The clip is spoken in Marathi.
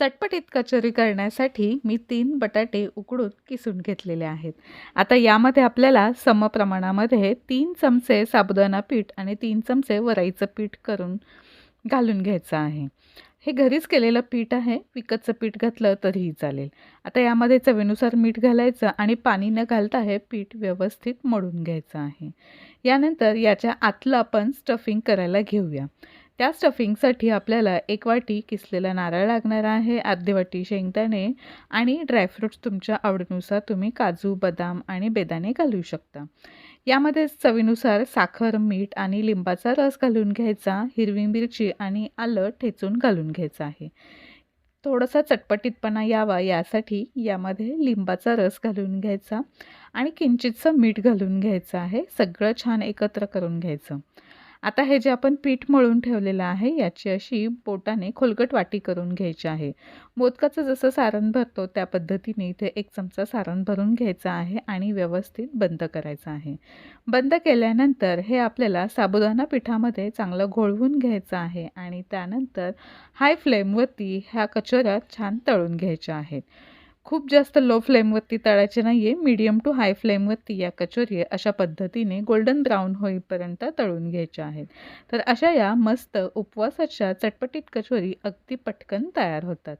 चटपटीत कचोरी करण्यासाठी मी तीन बटाटे उकडून किसून घेतलेले आहेत. आता यामध्ये आपल्याला समप्रमाणामध्ये तीन चमचे साबुदाणा पीठ आणि तीन चमचे वराईचं पीठ करून घालून घ्यायचं आहे. हे घरीच केलेलं पीठ आहे. विकतचं पीठ घातलं तरीही चालेल. आता यामध्ये चवीनुसार मीठ घालायचं आणि पाणी न घालता हे पीठ व्यवस्थित मळून घ्यायचं आहे. यानंतर याच्या आतलं आपण स्टफिंग करायला घेऊया. त्या स्टफिंगसाठी आपल्याला एक वाटी किसलेला नारळ लागणार आहे अर्धी वाटी शेंगदाणे आणि ड्रायफ्रूट्स तुमच्या आवडीनुसार तुम्ही काजू बदाम आणि बेदाणे घालू शकता. यामध्ये चवीनुसार साखर मीठ आणि लिंबाचा रस घालून घ्यायचा हिरवी मिरची आणि आलं ठेचून घालून घ्यायचं आहे. थोडासा चटपटीतपणा यावा यासाठी यामध्ये लिंबाचा रस घालून घ्यायचा आणि किंचितचं मीठ घालून घ्यायचं आहे सगळं छान एकत्र करून घ्यायचं. आता हे जे आपण पीठ मळून ठेवलेलं आहे याची अशी बोटाने खोलगट वाटी करून घ्यायची आहे. मोदकाचं जसं सारण भरतो त्या पद्धतीने इथे एक चमचा सारण भरून घ्यायचा आहे आणि व्यवस्थित बंद करायचं आहे. बंद केल्यानंतर हे आपल्याला साबुदाणा पिठामध्ये चांगलं घोळवून घ्यायचं आहे आणि त्यानंतर हाय फ्लेमवरती ह्या कचोऱ्या छान तळून घ्यायच्या आहेत. खूप जास्त लो फ्लेमवरती तळायचे नाही आहे मीडियम टू हाय फ्लेमवरती या कचोरी अशा पद्धतीने गोल्डन ब्राऊन होईपर्यंत तळून घ्यायच्या आहेत. तर अशा या मस्त उपवासाच्या चटपटीत कचोरी अगदी पटकन तयार होतात.